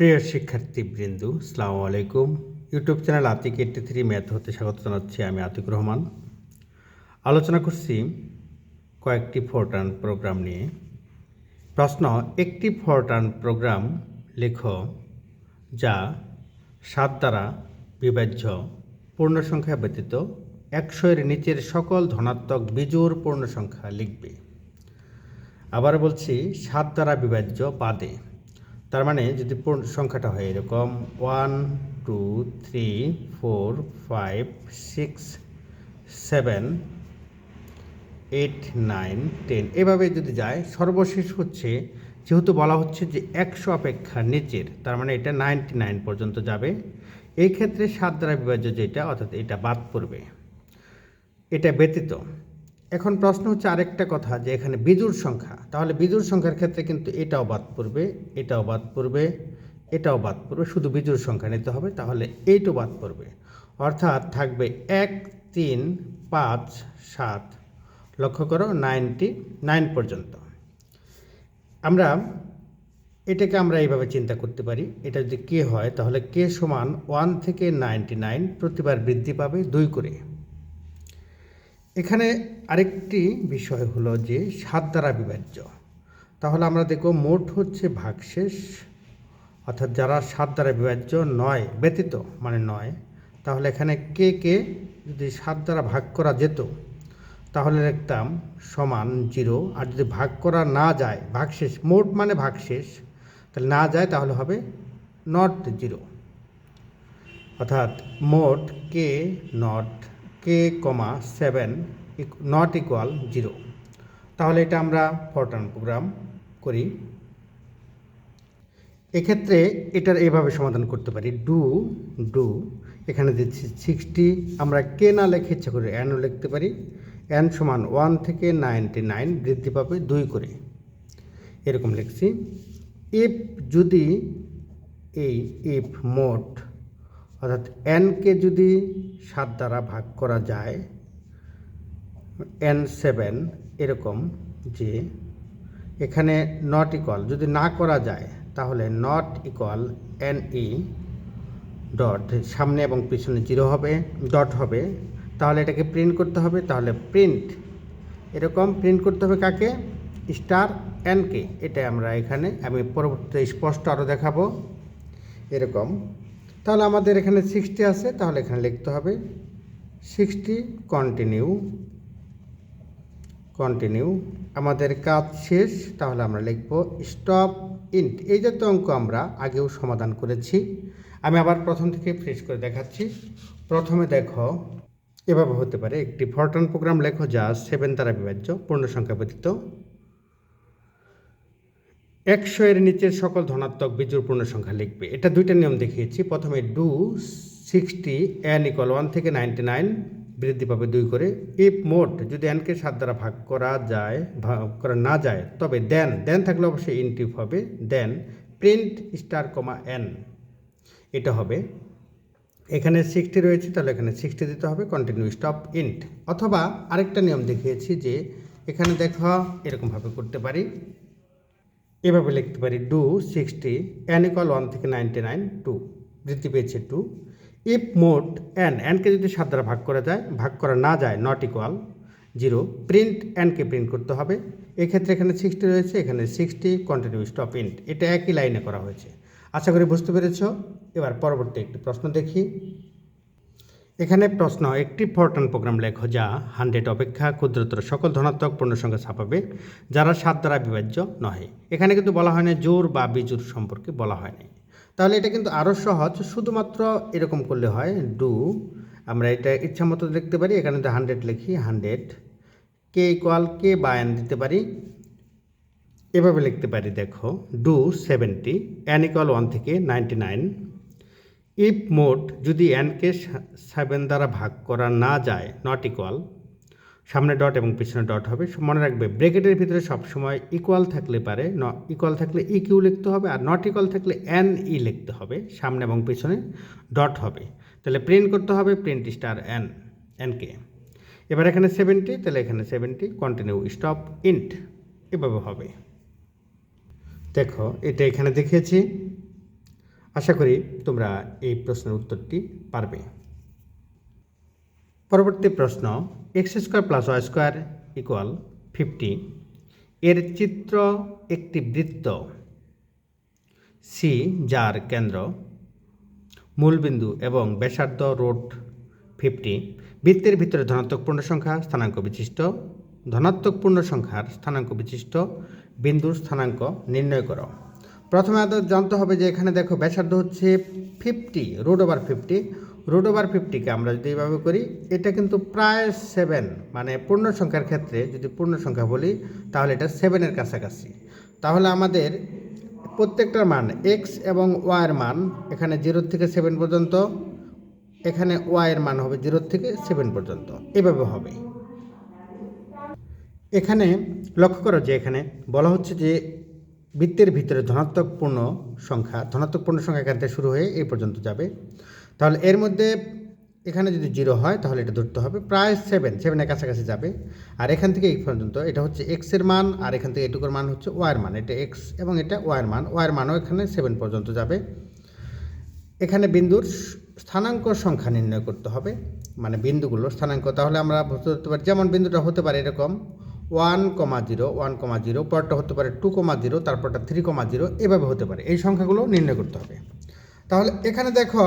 প্রিয় শিক্ষার্থীবৃন্দ সালামু আলাইকুম। YouTube channel Atik eighty three math হতে স্বাগত জানাচ্ছি আমি আতিক রহমান। আলোচনা করছি কয়েকটি ফোরটার্ন প্রোগ্রাম নিয়ে। প্রশ্ন, একটি ফোরটার্ন প্রোগ্রাম লেখ যা সাত দ্বারা বিভাজ্য পূর্ণ সংখ্যা ব্যতীত একশো এর নিচের সকল ধনাত্মক বিজোর পূর্ণ সংখ্যা লিখবে। আবার বলছি, সাত দ্বারা বিভাজ্য বাদে। তার মানে যদি সংখ্যাটা হয় এরকম one two three four five six seven eight nine ten এভাবে যদি যায়, সর্বশেষ হচ্ছে, যেহেতু বলা হচ্ছে যে একশো অপেক্ষা নিচের, তার মানে এটা নাইনটি নাইন পর্যন্ত যাবে। এই ক্ষেত্রে সাত দ্বারা বিভাজ্য যেটা, অর্থাৎ এটা বাদ পড়বে। এটা ব্যতীত এখন প্রশ্ন হচ্ছে আরেকটা কথা যে এখানে বিজুর সংখ্যা। তাহলে বিজুর সংখ্যার ক্ষেত্রে কিন্তু এটাও বাদ পড়বে, এটাও বাদ পড়বে, এটাও বাদ পড়বে, শুধু বিজুর সংখ্যা নিতে হবে, তাহলে এইটাও বাদ পড়বে। অর্থাৎ থাকবে এক, তিন, পাঁচ, সাত, লক্ষ্য করো নাইনটি, নাইন পর্যন্ত। আমরা এটাকে আমরা এইভাবে চিন্তা করতে পারি, এটা যদি কে হয় তাহলে কে সমান ওয়ান থেকে নাইনটি নাইন প্রতিবার বৃদ্ধি পাবে দুই করে। এখানে আরেকটি বিষয় হলো যে সাত দ্বারা বিভাজ্য। তাহলে আমরা দেখব মোট হচ্ছে ভাগশেষ, অর্থাৎ যারা সাত দ্বারা বিভাজ্য নয়, ব্যতীত মানে নয়, তাহলে এখানে কে কে যদি সাত দ্বারা ভাগ করা যেত, তাহলে লিখতাম সমান জিরো, আর যদি ভাগ করা না যায়, ভাগশেষ, মোট মানে ভাগশেষ, তাহলে না যায় তাহলে হবে নট জিরো। অর্থাৎ mod K not K comma seven not equal zero তাহলে এটা আমরা ফরটান প্রোগ্রাম করি। এক্ষেত্রে এটার এভাবে সমাধান করতে পারি। ডু ডু এখানে দিচ্ছি সিক্সটি আমরা কে না লেখে ইচ্ছা করে এনও লিখতে পারি। এন সমান ওয়ান থেকে নাইনটি নাইন বৃদ্ধি পাবে দুই করে। এরকম লিখছি। ইফ যদি এই ইফ মোট অর্থাৎ এনকে যদি সাত দ্বারা ভাগ করা যায় এন সেভেন এরকম যে এখানে নট ইকুয়াল যদি না করা যায়, তাহলে not equal N E dot সামনে এবং পিছনে জিরো হবে ডট হবে। তাহলে এটাকে প্রিন্ট করতে হবে, তাহলে প্রিন্ট এরকম প্রিন্ট করতে হবে কাকে? স্টার এনকে এটা আমরা এখানে, আমি পরবর্তীতে স্পষ্ট আরও দেখাবো। এরকম তাহলে আমাদের এখানে সিক্সটি আছে, তাহলে এখানে লিখতে হবে সিক্সটি কন্টিনিউ কন্টিনিউ আমাদের কাজ শেষ, তাহলে আমরা লিখব স্টপ ইন্ট এই জাতীয় অঙ্ক আমরা আগেও সমাধান করেছি, আমি আবার প্রথম থেকে ফ্রেশ করে দেখাচ্ছি, প্রথমে দেখো, এভাবে হতে পারে, একটি ফরটন প্রোগ্রাম লেখো যা সেভেন দ্বারা বিভাজ্য পূর্ণ সংখ্যা ব্যতীত একশো এর নিচের সকল ধনাত্মক বিজোড় পূর্ণ সংখ্যা লিখবে। এটা দুইটা নিয়ম দেখিয়েছি। প্রথমে do sixty N equal one থেকে নাইনটি নাইন বৃদ্ধি পাবে দুই করে। ইফ মোট যদি এনকে সাত দ্বারা ভাগ করা যায়, ভাগ করা না যায়, তবে দেন দেন থাকলে অবশ্যই ইনটিভ হবে। Then print star comma N এটা হবে। এখানে সিক্সটি রয়েছে, তাহলে এখানে সিক্সটি দিতে হবে কন্টিনিউ স্টপ ইন্ট অথবা আরেকটা নিয়ম দেখিয়েছি যে এখানে দেখা, এরকমভাবে করতে পারি। এভাবে লিখতে পারি do sixty N equal one থেকে নাইনটি নাইন টু বৃদ্ধি পেয়েছে টু ইফ মোট এন অ্যানকে যদি সাত দ্বারা ভাগ করা যায়, ভাগ করা না যায় নট ইকুয়াল জিরো প্রিন্ট এনকে প্রিন্ট করতে হবে। এক্ষেত্রে এখানে সিক্সটি রয়েছে, এখানে সিক্সটি কন্টিনিউ স্টপ ইন্ট এটা একই লাইনে করা হয়েছে। আশা করি বুঝতে পেরেছ। এবার পরবর্তী একটি প্রশ্ন দেখি। এখানে প্রশ্ন, একটি ফরটন প্রোগ্রাম লেখো যা হান্ড্রেড অপেক্ষা ক্ষুদ্রতর সকল ধনাত্মক পূর্ণ সংখ্যা ছাপাবে, যারা সাত দ্বারা বিভাজ্য নহে। এখানে কিন্তু বলা হয় না জোর বা বিজুর সম্পর্কে বলা হয়নি তাহলে এটা কিন্তু আরও সহজ, শুধুমাত্র এরকম করলে হয়, ডু, আমরা এটা ইচ্ছা মতো লিখতে পারি, এখানে তো হান্ড্রেড লিখি, হান্ড্রেড। কে ইকুয়াল কে বা এন দিতে পারি? এভাবে লিখতে পারি, দেখো, do seventy, N equal one থেকে নাইনটি নাইন। ইফ মোট যদি এনকে সেভেন দ্বারা ভাগ করা না যায় নট ইকুয়াল সামনে ডট এবং পিছনে ডট হবে মনে রাখবে ব্রেকেটের ভিতরে সবসময় ইকুয়াল থাকলে পারে ন ইকুয়াল থাকলে ই কিউ লিখতে হবে, আর নট ইকুয়াল থাকলে এন ই লিখতে হবে, সামনে এবং পিছনে ডট হবে। তাহলে প্রিন্ট করতে হবে প্রিন্ট স্টার এন এনকে এবার এখানে সেভেন্টি তাহলে এখানে সেভেন্টি কন্টিনিউ স্টপ ইন্ট এভাবে হবে। দেখো, এটা এখানে দেখিয়েছি। আশা করি তোমরা এই প্রশ্নের উত্তরটি পারবে। পরবর্তী প্রশ্ন, X square plus Y square equal fifty এর চিত্র একটি বৃত্ত। সি যার কেন্দ্র মূলবিন্দু এবং ব্যাসার্ধ রোড ফিফটি বৃত্তের ভিতরে ধনাত্মক পূর্ণ সংখ্যা স্থানাঙ্ক বিশিষ্ট। ধনাত্মক পূর্ণ সংখ্যার স্থানাঙ্ক বিশিষ্ট। বিন্দুর স্থানাঙ্ক নির্ণয় করো। প্রথমে জানতে হবে যে এখানে দেখো ব্যাসার্ধ হচ্ছে fifty root over fifty root over ফিফটিকে আমরা যদি এইভাবে করি, এটা কিন্তু প্রায় সেভেন মানে পূর্ণ সংখ্যার ক্ষেত্রে যদি পূর্ণ সংখ্যা বলি, তাহলে এটা সেভেনের কাছাকাছি। তাহলে আমাদের প্রত্যেকটার মান এক্স এবং ওয়াইয়ের মান এখানে জিরো থেকে সেভেন পর্যন্ত, এখানে ওয়াইয়ের মান হবে জিরো থেকে সেভেন পর্যন্ত। এভাবে হবে। এখানে লক্ষ্য করো যে এখানে বলা হচ্ছে যে বৃত্তের ভিতরে ধনাত্মক পূর্ণ সংখ্যা ধনাত্মক পূর্ণ সংখ্যা এখান থেকে শুরু হয়ে এই পর্যন্ত যাবে। তাহলে এর মধ্যে এখানে যদি জিরো হয়, তাহলে এটা ধরতে হবে। প্রায় সেভেন সেভেনের কাছাকাছি যাবে। আর এখান থেকে এই পর্যন্ত, এটা হচ্ছে এক্সের মান, আর এখান থেকে এটুকুর মান হচ্ছে ওয়ার মান। এটা এক্স এবং এটা ওয়ার মান। ওয়ার মানও এখানে সেভেন পর্যন্ত যাবে। এখানে বিন্দুর স্থানাঙ্ক সংখ্যা নির্ণয় করতে হবে। মানে বিন্দুগুলোর স্থানাঙ্ক, তাহলে আমরা বুঝতে পারি, যেমন বিন্দুটা হতে পারে এরকম one comma zero one comma zero পরটা হতে পারে টু কমা জিরো তারপরটা থ্রি কমা জিরো এভাবে হতে পারে। এই সংখ্যাগুলো নির্ণয় করতে হবে। তাহলে এখানে দেখো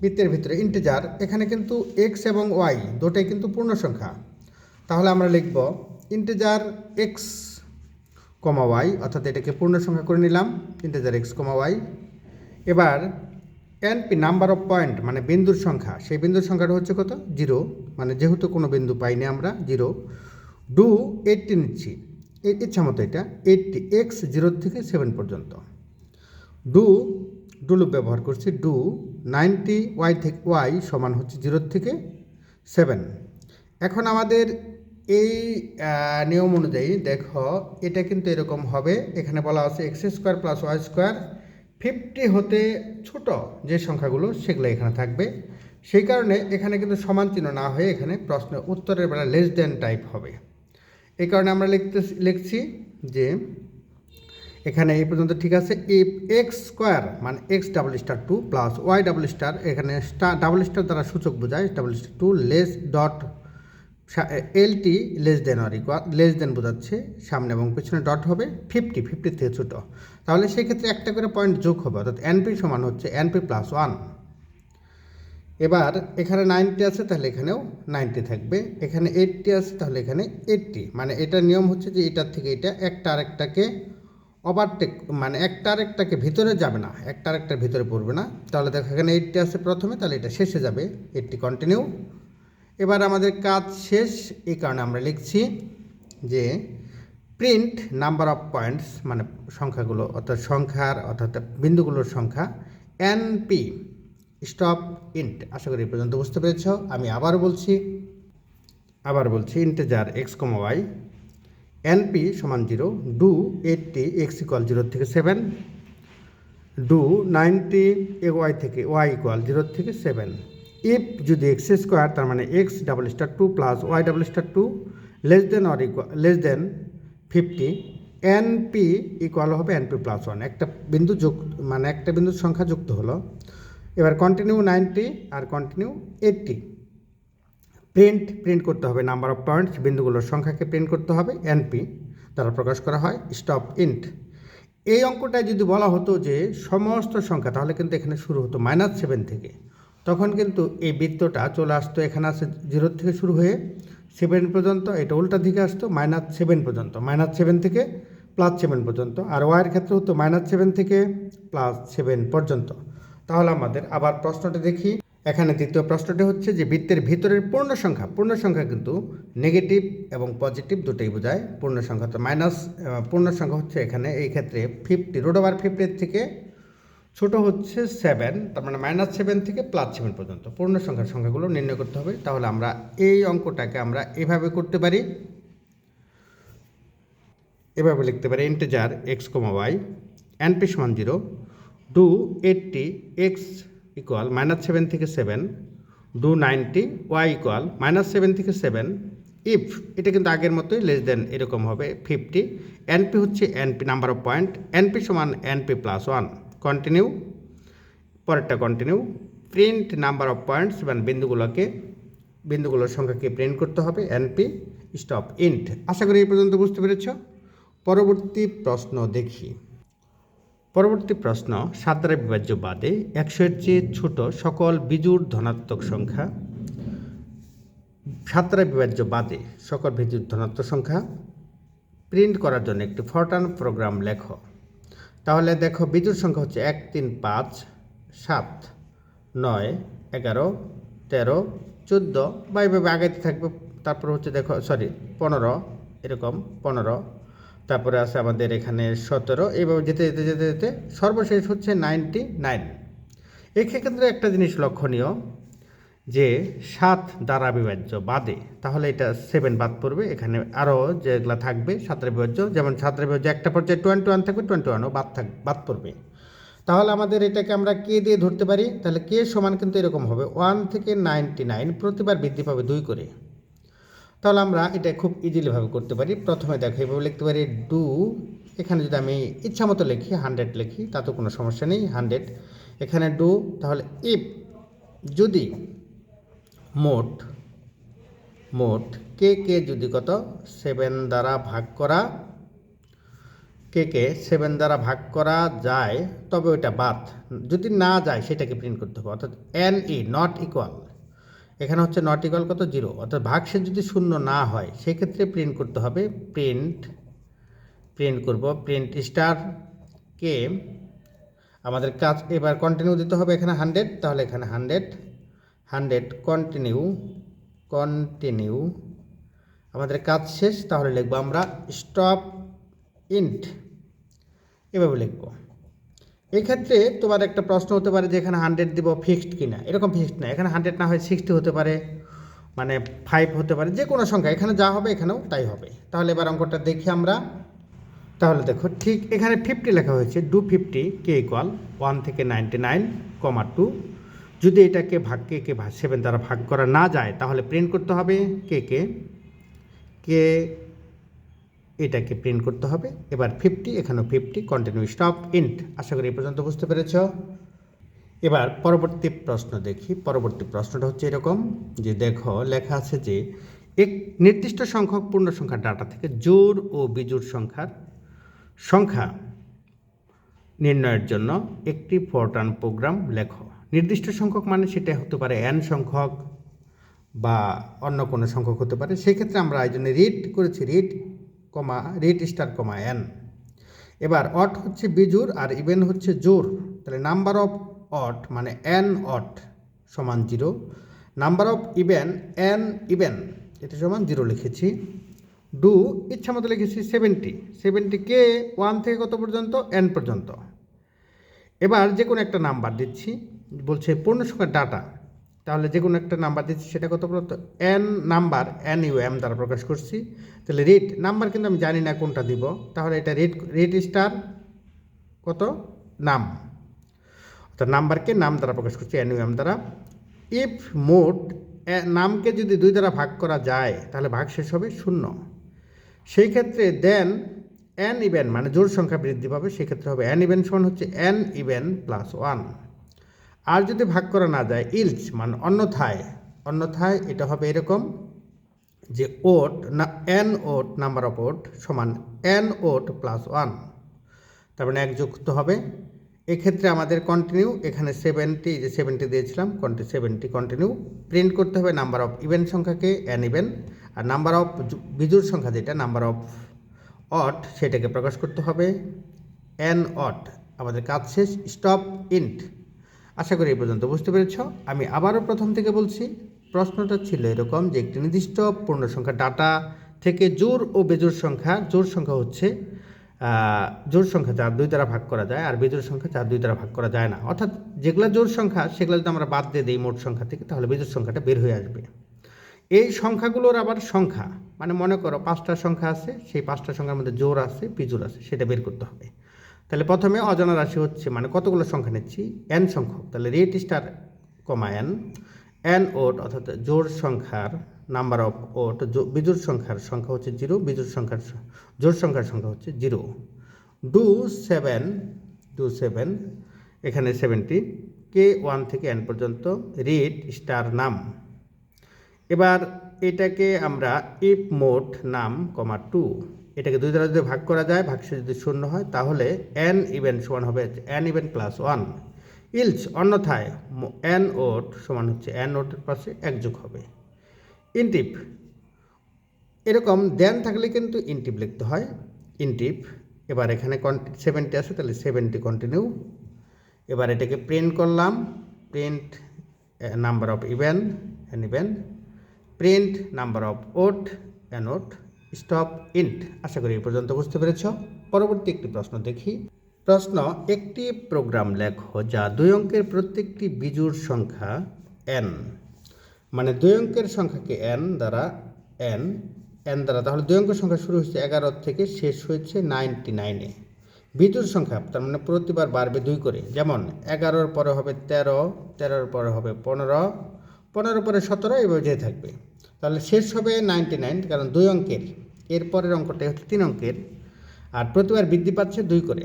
বৃত্তের ভিতরে ইন্টিজার এখানে কিন্তু এক্স এবং ওয়াই দুটোই কিন্তু পূর্ণ সংখ্যা। তাহলে আমরা লিখব ইন্টিজার এক্স কমা ওয়াই অর্থাৎ এটাকে পূর্ণ সংখ্যা করে নিলাম ইন্টিজার এক্স কমা ওয়াই এবার এনপি নাম্বার অফ পয়েন্ট মানে বিন্দুর সংখ্যা, সেই বিন্দুর সংখ্যাটা হচ্ছে কত? জিরো মানে যেহেতু কোনো বিন্দু পাইনি আমরা জিরো ডু এইটটি নিচ্ছি। ইচ্ছা মতো এটা, এইটটি এক্স জিরো থেকে সেভেন পর্যন্ত। ডু ডু লুপ ব্যবহার করছি, ডু নাইনটি ওয়াই থেকে ওয়াই সমান হচ্ছে জিরো থেকে সেভেন। এখন আমাদের এই নিয়ম অনুযায়ী দেখো, এটা কিন্তু এরকম হবে, এখানে বলা আছে X square plus Y square fifty হতে ছোট যে সংখ্যাগুলো সেগুলো এখানে থাকবে। সেই কারণে এখানে কিন্তু সমান চিহ্ন না হয়ে এখানে প্রশ্ন উত্তরের বেলা লেস দেন টাইপ হবে। এই কারণে আমরা লিখতে লিখছি যে এখানে এই পর্যন্ত ঠিক আছে। ইফ এক্স স্কোয়ার মানে X double star two plus Y double star এখানে স্টার ডাবল স্টার দ্বারা সূচক বোঝায় double star two less dot LT less than আর ইকুয়াল লেস দেন বোঝাচ্ছে, সামনে এবং পেছনে ডট হবে ফিফটি ফিফটি থেকে ছোটো। তাহলে সেক্ষেত্রে একটা করে পয়েন্ট যোগ হবে, অর্থাৎ এনপি সমান হচ্ছে এনপি প্লাস ওয়ান এবার এখানে নাইনটি আছে, তাহলে এখানেও নাইনটি থাকবে। এখানে এইটটি আছে, তাহলে এখানে এইটটি মানে এটার নিয়ম হচ্ছে যে এটার থেকে এটা একটা আরেকটাকে ওভারটেক মানে একটা আরেকটাকে ভিতরে যাবে না, একটা আরেকটার ভিতরে পড়বে না। তাহলে দেখো এখানে এইটটি আছে প্রথমে, তাহলে এটা শেষে যাবে এইটটি কন্টিনিউ এবার আমাদের কাজ শেষ, এই কারণে আমরা লিখছি যে প্রিন্ট নাম্বার অফ পয়েন্টস মানে সংখ্যাগুলো, অর্থাৎ সংখ্যার, অর্থাৎ বিন্দুগুলোর সংখ্যা এনপি স্টপ ইন্ট। আশা করি পর্যন্ত বুঝতে পেরেছ। আমি আবার বলছি আবার বলছি integer x comma y NP সমান zero do eighty x equal zero থেকে সেভেন ডু নাইনটি ওয়াই থেকে ওয়াই ইকুয়াল জিরো থেকে সেভেন ইফ যদি এক্স স্কোয়ার তার মানে x double star two plus y double star two less than or equal less than fifty N P equal হবে N P plus one একটা বিন্দু যোগ মানে একটা বিন্দুর সংখ্যা যুক্ত হলো। এবার কন্টিনিউ নাইনটি আর কন্টিনিউ এইটটি প্রিন্ট প্রিন্ট করতে হবে নাম্বার অফ পয়েন্টস বিন্দুগুলোর সংখ্যাকে প্রিন্ট করতে হবে এনপি দ্বারা প্রকাশ করা হয় স্টপ ইন্ট এই অঙ্কটায় যদি বলা হতো যে সমস্ত সংখ্যা, তাহলে কিন্তু এখানে শুরু হতো মাইনাস সেভেন থেকে। তখন কিন্তু এই বৃত্তটা চলে আসতো, এখানে আসে জিরো থেকে শুরু হয়ে সেভেন পর্যন্ত, এটা উল্টা দিকে আসতো মাইনাস সেভেন পর্যন্ত মাইনাস সেভেন থেকে প্লাস সেভেন পর্যন্ত। আর ওয়াইয়ের ক্ষেত্রে হতো মাইনাস সেভেন থেকে প্লাস সেভেন পর্যন্ত। তাহলে আমাদের আবার প্রশ্নটা দেখি। এখানে তৃতীয় প্রশ্নটি হচ্ছে যে বৃত্তের ভিতরের পূর্ণ সংখ্যা পূর্ণ সংখ্যা কিন্তু নেগেটিভ এবং পজিটিভ দুটোই বোঝায়। পূর্ণ সংখ্যা তো মাইনাস পূর্ণ সংখ্যা হচ্ছে এখানে, এই ক্ষেত্রে ফিফটি রোড ওভার ফিফটির থেকে ছোট হচ্ছে সেভেন তার মানে মাইনাস সেভেন থেকে প্লাস সেভেন পর্যন্ত। পূর্ণ সংখ্যার সংখ্যাগুলো নির্ণয় করতে হবে। তাহলে আমরা এই অঙ্কটাকে আমরা এভাবে করতে পারি। এভাবে লিখতে পারি integer X comma Y NP সমান zero do eighty X equal minus seven থেকে seven, do ninety Y equal minus seven থেকে সেভেন। ইফ, এটা কিন্তু আগের মতোই লেস দেন এরকম হবে ফিফটি এনপি হচ্ছে NP number of point NP সমান এনপি প্লাস ওয়ান কন্টিনিউ পরেরটা continue print number of points মানে বিন্দুগুলোকে, বিন্দুগুলোর সংখ্যাকে প্রিন্ট করতে হবে? এনপি স্টপ ইন্ট আশা করি এই পর্যন্ত বুঝতে পেরেছ। পরবর্তী প্রশ্ন দেখি। পরবর্তী প্রশ্ন সাত দ্বারা বিভাজ্য বাদে একশোর চেয়ে ছোট সকল বিজুর ধনাত্মক সংখ্যা। সাত দ্বারা বিভাজ্য বাদে সকল বিজুর ধনাত্মক সংখ্যা। প্রিন্ট করার জন্য একটি ফরটান প্রোগ্রাম লেখো। তাহলে দেখো বিজুর সংখ্যা হচ্ছে এক, তিন, পাঁচ, সাত, নয়, এগারো, তেরো, চোদ্দ বা এইভাবে আগাইতে থাকবে। তারপর হচ্ছে দেখো সরি পনেরো, এরকম পনেরো তারপরে আছে আমাদের এখানে সতেরো। এইভাবে যেতে যেতে যেতে যেতে সর্বশেষ হচ্ছে নাইনটি নাইন এক্ষেত্রে একটা জিনিস লক্ষণীয় যে সাত দ্বারা বিভাজ্য বাদে, তাহলে এটা সেভেন বাদ পড়বে। এখানে আরও যেগুলো থাকবে সাতটা বিভাজ্য, যেমন সাতটা বিভাজ্য একটা পর্যায়ে টোয়েন্টি ওয়ান থাকবে টোয়েন্টি ওয়ানও বাদ থাক, বাদ পড়বে। তাহলে আমাদের এটাকে আমরা কে দিয়ে ধরতে পারি? তাহলে কে সমান কিন্তু এরকম হবে। ওয়ান থেকে নাইনটি নাইন প্রতিবার বৃদ্ধি পাবে দুই করে। তাহলে আমরা এটা খুব ইজিলিভাবে করতে পারি। প্রথমে দেখো, এভাবে লিখতে পারি ডু এখানে যদি আমি ইচ্ছা মতো লিখি হান্ড্রেড লিখি, তাতে কোনো সমস্যা নেই হান্ড্রেড এখানে ডু তাহলে ইফ যদি মোট মোট কে কে যদি কত? সেভেন দ্বারা ভাগ করা কে কে সেভেন দ্বারা ভাগ করা যায়, তবে ওইটা বাদ। যদি না যায়, সেটাকে প্রিন্ট করতে হবে। অর্থাৎ এন ই নট ইকুয়াল এখানে হচ্ছে নট কত? জিরো অর্থাৎ ভাগশেষ যদি শূন্য না হয়, সেক্ষেত্রে প্রিন্ট করতে হবে প্রিন্ট প্রিন্ট করব। প্রিন্ট স্টার কে আমাদের কাজ এবার কন্টিনিউ দিতে হবে এখানে হান্ড্রেড তাহলে এখানে হান্ড্রেড হান্ড্রেড কন্টিনিউ কন্টিনিউ আমাদের কাজ শেষ, তাহলে লিখব আমরা স্টপ ইন্ট এভাবে লিখব। এক্ষেত্রে তোমার একটা প্রশ্ন হতে পারে যে এখানে হান্ড্রেড দিব ফিক্সড কিনা। এরকম ফিক্সড না। এখানে হান্ড্রেড না হয় সিক্সটি হতে পারে মানে ফাইভ হতে পারে, যে কোনো সংখ্যা। এখানে যা হবে, এখানেও তাই হবে। তাহলে এবার অঙ্কটা দেখি আমরা। তাহলে দেখো, ঠিক এখানে ফিফটি লেখা হয়েছে। Do fifty K equal one থেকে নাইনটি নাইন কমা টু যদি এটাকে ভাগকে কে সেভেন দ্বারা ভাগ করা না যায়, তাহলে প্রিন্ট করতে হবে কে কে। কে এটাকে প্রিন্ট করতে হবে। এবার ফিফটি এখানেও ফিফটি কন্টিনিউ স্টপ ইন্ট আশা করি এ পর্যন্ত বুঝতে পেরেছ। এবার পরবর্তী প্রশ্ন দেখি। পরবর্তী প্রশ্নটা হচ্ছে এরকম যে দেখো, লেখা আছে যে, এক নির্দিষ্ট সংখ্যক পূর্ণ সংখ্যার ডাটা থেকে জোর ও বিজোড় সংখ্যার সংখ্যা নির্ণয়ের জন্য একটি ফোরটান প্রোগ্রাম লেখো। নির্দিষ্ট সংখ্যক মানে সেটা হতে পারে এন সংখ্যক বা অন্য কোনো সংখ্যক হতে পারে। সেক্ষেত্রে আমরা এই জন্য রিড করেছি। Read comma read star comma, N. এবার, অট হচ্ছে বিজুর আর ইভেন হচ্ছে জোর তাহলে নাম্বার অফ অট মানে এন অট সমান zero. Number of even, N even, এটা সমান জিরো লিখেছি। ডু, ইচ্ছা মতো লিখেছি সেভেন্টি। সেভেন্টি কে, ওয়ান থেকে কত পর্যন্ত? এন পর্যন্ত। এবার যে কোনো একটা নাম্বার দিচ্ছি। বলছে পূর্ণ সংখ্যার ডাটা। তাহলে যে কোনো একটা নাম্বার দিচ্ছি, সেটা কত পর্যন্ত N number N U M দ্বারা প্রকাশ করছি। তাহলে রেট নাম্বার কিন্তু আমি জানি না কোনটা দিব। তাহলে এটা রেট রেট স্টার কত? নাম অর্থাৎ নাম্বারকে নাম দ্বারা প্রকাশ করছি এন ইউ এম দ্বারা। ইফ মোট নামকে যদি দুই দ্বারা ভাগ করা যায়, তাহলে ভাগ শেষ হবে শূন্য। সেই ক্ষেত্রে দেন এন ইভেন মানে জোর সংখ্যা বৃদ্ধি পাবে সেক্ষেত্রে হবে এন ইভেন সমান হচ্ছে এন ইভেন প্লাস ওয়ান আর যদি ভাগ করা না যায় ইলস মানে অন্যথায় অন্যথায় এটা হবে এরকম যে ওট না N odd number of odd সমান এন ওট প্লাস ওয়ান তার মানে এক যুক্ত হবে। এক্ষেত্রে আমাদের কন্টিনিউ এখানে সেভেন্টি যে সেভেন্টি দিয়েছিলাম কন্টি সেভেন্টি কন্টিনিউ প্রিন্ট করতে হবে নাম্বার অফ ইভেন সংখ্যাকে এন ইভেন আর নাম্বার অফ বিজুর সংখ্যা যেটা নাম্বার অফ অট সেটাকে প্রকাশ করতে হবে। এন অট আমাদের কাজ শেষ স্টপ ইন্ট আশা করি এই পর্যন্ত বুঝতে পেরেছ। আমি আবারও প্রথম থেকে বলছি, প্রশ্নটা ছিল এরকম যে একটি নির্দিষ্ট পূর্ণ সংখ্যা ডাটা থেকে জোর ও বেজোর সংখ্যা জোর সংখ্যা হচ্ছে জোর সংখ্যা যার দুই দ্বারা ভাগ করা যায় আর বেজোর সংখ্যা যার দুই দ্বারা ভাগ করা যায় না। অর্থাৎ যেগুলো জোর সংখ্যা, সেগুলো যদি আমরা বাদ দিয়ে দিই মোট সংখ্যা থেকে, তাহলে বেজোর সংখ্যাটা বের হয়ে আসবে। এই সংখ্যাগুলোর আবার সংখ্যা মানে মনে করো পাঁচটা সংখ্যা আছে, সেই পাঁচটা সংখ্যার মধ্যে জোর আছে বিজোর আছে, সেটা বের করতে হবে। তাহলে প্রথমে অজানা রাশি হচ্ছে মানে কতগুলো সংখ্যা নিচ্ছি? এন সংখ্যক, তাহলে write star comma N N odd অর্থাৎ জোর সংখ্যার নাম্বার অফ ওট বিজোর সংখ্যার সংখ্যা হচ্ছে জিরো বিজোর সংখ্যার জোর সংখ্যার সংখ্যা হচ্ছে zero do seven do seven এখানে সেভেন্টি কে ওয়ান থেকে এন পর্যন্ত রেট স্টার নাম। এবার এটাকে আমরা ইফ মোট নাম কমা টু এটাকে দুই দ্বারা যদি ভাগ করা যায়, ভাগশেষ যদি শূন্য হয়, তাহলে এন ইভেন্ট সমান হবে N event plus one else, অন্যথায় এন ওট সমান হচ্ছে এন ওটের পাশে এক যোগ হবে। ইনটিপ, এরকম দেন থাকলে কিন্তু ইনটিপ লিখতে হয়। ইনটিপ, এবার এখানে সেভেন্টি আছে, তাহলে সেভেন্টি কন্টিনিউ এবার এটাকে প্রিন্ট করলাম। Print number of even N even print number of odd N odd. Stop end. আশা করি এই পর্যন্ত বুঝতে পেরেছ। পরবর্তী একটি প্রশ্ন দেখি। প্রশ্ন, একটি প্রোগ্রাম লেখো যা দুই অঙ্কের প্রত্যেকটি বিজুর সংখ্যা এন মানে দুই অঙ্কের সংখ্যাকে এন দ্বারা এন এন দ্বারা, তাহলে দুই অঙ্কের সংখ্যা শুরু হয়েছে এগারো থেকে শেষ হয়েছে নাইনটি নাইনে বিজুর সংখ্যা, তার মানে প্রতিবার বাড়বে দুই করে। যেমন, এগারোর পরে হবে তেরো, তেরোর পরে হবে পনেরো পনেরো পরে সতেরো এভাবে যেতে থাকবে। তাহলে শেষ হবে নাইনটি নাইন কারণ দুই অঙ্কের। এর পরের অঙ্কটা হচ্ছে তিন অঙ্কের। আর প্রতিবার বৃদ্ধি পাচ্ছে দুই করে।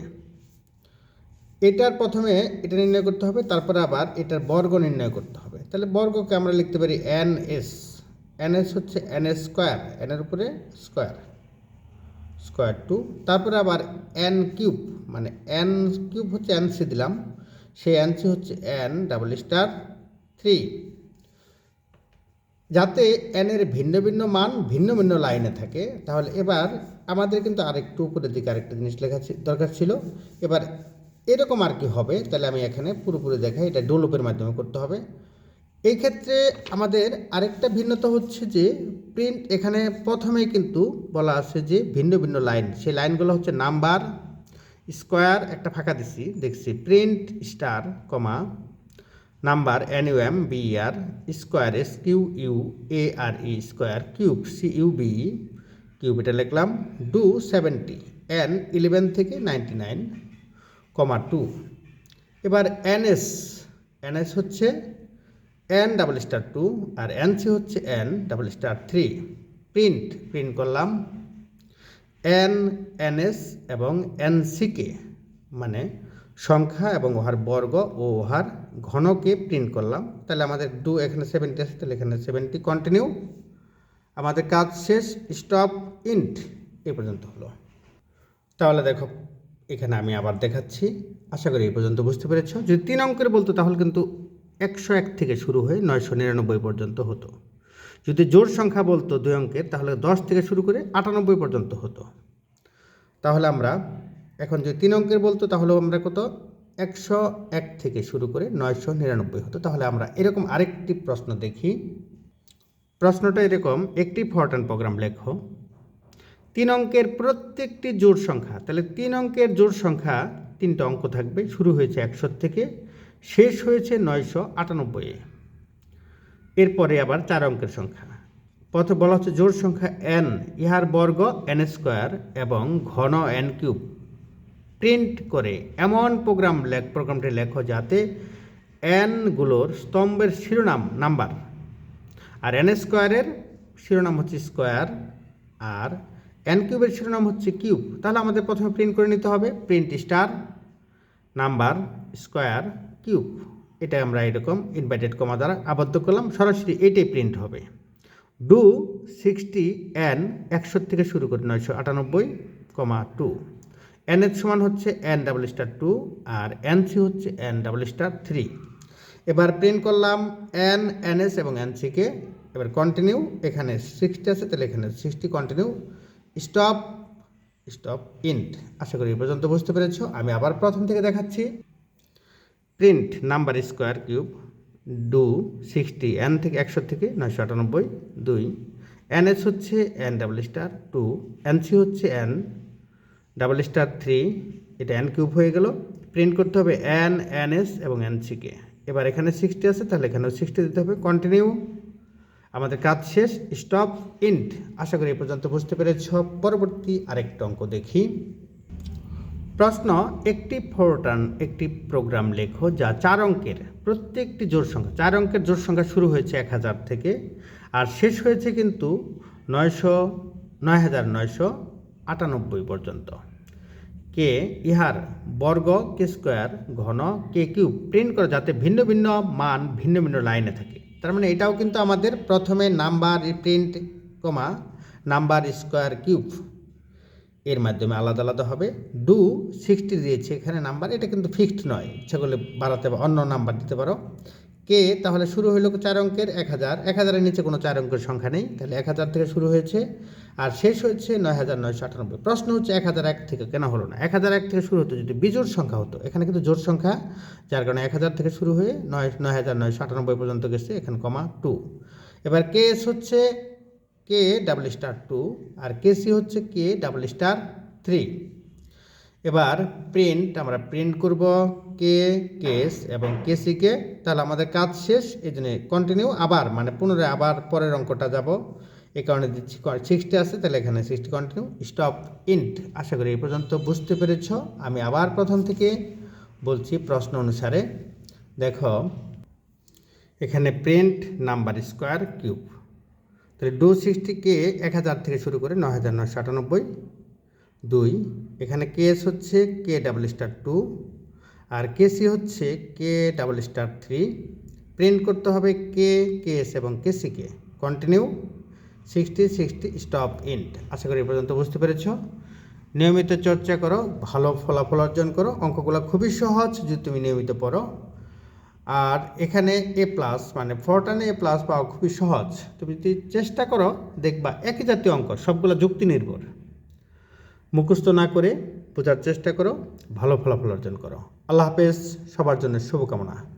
এটার প্রথমে এটা নির্ণয় করতে হবে, তারপরে আবার এটার বর্গ নির্ণয় করতে হবে। তাহলে বর্গকে আমরা লিখতে পারি এন এস এন এস হচ্ছে এন এস স্কোয়ার এনের উপরে স্কোয়ার স্কোয়ার টু তারপরে আবার এন কিউব মানে এন কিউব হচ্ছে এন সি দিলাম। সেই এন সি হচ্ছে এন ডাবল স্টার থ্রি যাতে এনের ভিন্ন ভিন্ন মান ভিন্ন ভিন্ন লাইনে থাকে, তাহলে এবার আমাদের কিন্তু আরেকটু উপরের দিকে আরেকটা জিনিস লেখা দরকার ছিল। এবার এরকম আর কি হবে, তাহলে আমি এখানে পুরোপুরি দেখাই, এটা ডোলপের মাধ্যমে করতে হবে। এই ক্ষেত্রে আমাদের আরেকটা ভিন্নতা হচ্ছে যে প্রিন্ট এখানে প্রথমে কিন্তু বলা আছে যে ভিন্ন ভিন্ন লাইন, সেই লাইনগুলো হচ্ছে নাম্বার, স্কোয়ার, একটা ফাঁকা দিছি, দেখছি print star comma number N U M B R square S Q U A R E square cube C U B cube এটা লিখলাম ডু সেভেন্টি এন ইলেভেন থেকে নাইনটি নাইন কমা টু। এবার NS NS হচ্ছে N double star two আর N C হচ্ছে N double star three. Print print করলাম N NS এবং এনসিকে মানে সংখ্যা এবং ওহার বর্গ ও ওহার ঘনকে প্রিন্ট করলাম। তাহলে আমাদের ডু এখানে সেভেন্টি আছে, তাহলে এখানে সেভেন্টি কন্টিনিউ আমাদের কাজ শেষ স্টপ ইন্ট এ পর্যন্ত হলো। তাহলে দেখো, এখানে আমি আবার দেখাচ্ছি। আশা করি এই পর্যন্ত বুঝতে পেরেছ। যদি তিন অঙ্কের বলতো, তাহলে কিন্তু একশো এক থেকে শুরু হয়ে নয়শো নিরানব্বই পর্যন্ত হতো। যদি জোর সংখ্যা বলতো দুই অঙ্কের, তাহলে দশ থেকে শুরু করে আটানব্বই পর্যন্ত হতো। তাহলে আমরা, এখন যদি তিন অঙ্কের বলতো তাহলে আমরা কত? একশো এক থেকে শুরু করে নয়শো নিরানব্বই হতো। তাহলে আমরা এরকম আরেকটি প্রশ্ন দেখি। প্রশ্নটা এরকম, একটি ফরটান প্রোগ্রাম লেখো। তিন অঙ্কের প্রত্যেকটি জোড় সংখ্যা, তাহলে তিন অঙ্কের জোড় সংখ্যা তিনটা অঙ্ক থাকবে, শুরু হয়েছে একশো থেকে, শেষ হয়েছে নয়শো আটানব্বই। এরপরে আবার চার অঙ্কের সংখ্যা। পথে বলা হচ্ছে জোড় সংখ্যা এন ইহার বর্গ এন স্কোয়ার এবং ঘন এন কিউব প্রিন্ট করে এমন প্রোগ্রাম লেখ প্রোগ্রামটি লেখো যাতে এনগুলোর স্তম্ভের শিরোনাম নাম্বার আর এন স্কোয়ারের শিরোনাম হচ্ছে স্কোয়ার আর এন কিউবের শিরোনাম হচ্ছে কিউব তাহলে আমাদের প্রথমে প্রিন্ট করে নিতে হবে print star number square cube এটা আমরা এরকম ইনভাইটেড কমা দ্বারা আবদ্ধ করলাম, সরাসরি এটাই প্রিন্ট হবে। ডু সিক্সটি এন একশো থেকে শুরু করে নয়শো আটানব্বই কমা টু এন এর সমান হচ্ছে এন ডাবল স্টার টু আর এন সি হচ্ছে এন ডাবল স্টার থ্রি এবার প্রিন্ট করলাম এন এন এস এবং এন সিকে এবার কন্টিনিউ এখানে সিক্সটি আছে, তাহলে এখানে sixty continue stop stop end আশা করি পর্যন্ত বুঝতে পেরেছ। আমি আবার প্রথম থেকে দেখাচ্ছি। Print number square cube do sixty N থেকে একশো থেকে নয়শো আটানব্বই, দুই। এন এস হচ্ছে N double star two N C হচ্ছে এন ডাবল স্টার থ্রি, এটা এন কিউব হয়ে গেল। প্রিন্ট করতে হবে এন এন এস এবং এন সিকে এবার এখানে সিক্সটি আছে, তাহলে এখানেও সিক্সটি দিতে হবে। কন্টিনিউ আমাদের কাজ শেষ। স্টপ ইন্ট আশা করি এই পর্যন্ত বুঝতে পেরেছ। পরবর্তী আরেকটা অঙ্ক দেখি। প্রশ্ন, একটি ফোরটান, একটি প্রোগ্রাম লেখো যা চার অঙ্কের। প্রত্যেকটি জোর সংখ্যা, চার অঙ্কের জোড় সংখ্যা শুরু হয়েছে এক হাজার থেকে, আর শেষ হয়েছে কিন্তু নয়শো, নয় হাজার নয়শো আটানব্বই পর্যন্ত। কে ইহার বর্গ, কে স্কোয়ার, ঘন, কে কিউব প্রিন্ট করে যাতে ভিন্ন ভিন্ন মান, ভিন্ন ভিন্ন লাইনে থাকে। তার মানে এটাও কিন্তু আমাদের প্রথমে number print, comma, number square cube. এর মাধ্যমে আলাদা আলাদা হবে। ডু সিক্সটি দিয়েছে। এখানে নাম্বার, এটা কিন্তু ফিক্সড নয়। ইচ্ছা করলে বাড়াতে অন্য নাম্বার দিতে পারো। কে? তাহলে শুরু হলো চার অঙ্কের এক হাজার। এক হাজারের নিচে কোনো চার অঙ্কের সংখ্যা নেই। তাহলে এক হাজার থেকে শুরু হয়েছে। আর শেষ হচ্ছে নয় হাজার নয়শো আটানব্বই। প্রশ্ন হচ্ছে এক হাজার এক থেকে কেন হলো না। এক হাজার এক থেকে শুরু হতো যদি বিজোড় সংখ্যা হতো। এখানে কিন্তু জোড় সংখ্যা, যার কারণে এক হাজার থেকে শুরু হয়ে নয় নয় হাজার নয়শো আটানব্বই পর্যন্ত গেছে, এখানে কমা টু। এবার কে এস হচ্ছে কে ডাবল স্টার টু, আর কে সি হচ্ছে কে ডাবল স্টার থ্রি। এবার প্রিন্ট, আমরা প্রিন্ট করব। কে, কেস এবং কেসিকে তাহলে আমাদের কাজ শেষ। এই জন্য কন্টিনিউ আবার মানে পুনরায় আবার পরের অঙ্কটা যাব। এই কারণে দিচ্ছি সিক্সটি আছে, তাহলে এখানে সিক্সটি কন্টিনিউ স্টপ ইন্ট আশা করি এই পর্যন্ত বুঝতে পেরেছ। আমি আবার প্রথম থেকে বলছি প্রশ্ন অনুসারে। দেখো, এখানে প্রিন্ট নাম্বার স্কোয়ার কিউব তাহলে ডু সিক্সটিকে এক হাজার থেকে শুরু করে নয় হাজার নয়শো আটানব্বই। দুই, এখানে কেস হচ্ছে, কে ডাবল স্টার টু। আর কেসি হচ্ছে K double star three print করতে হবে কে কেস এবং কেসিকে continue sixty sixty stop end আশা করি এ পর্যন্ত বুঝতে পেরেছ। নিয়মিত চর্চা করো, ভালো ফলাফল অর্জন করো। অঙ্কগুলো খুবই সহজ, যদি তুমি নিয়মিত পড়ো। আর এখানে এ প্লাস মানে ফোরটানে এ প্লাস পাওয়া খুবই সহজ। তুমি যদি চেষ্টা করো, দেখবা একই জাতীয় অঙ্ক, সবগুলো যুক্তি নির্ভর মুখস্থ না করে বোঝার চেষ্টা করো, ভালো ফলাফল অর্জন করো। আল্লাহ হাফেজ সবার জন্য শুভকামনা।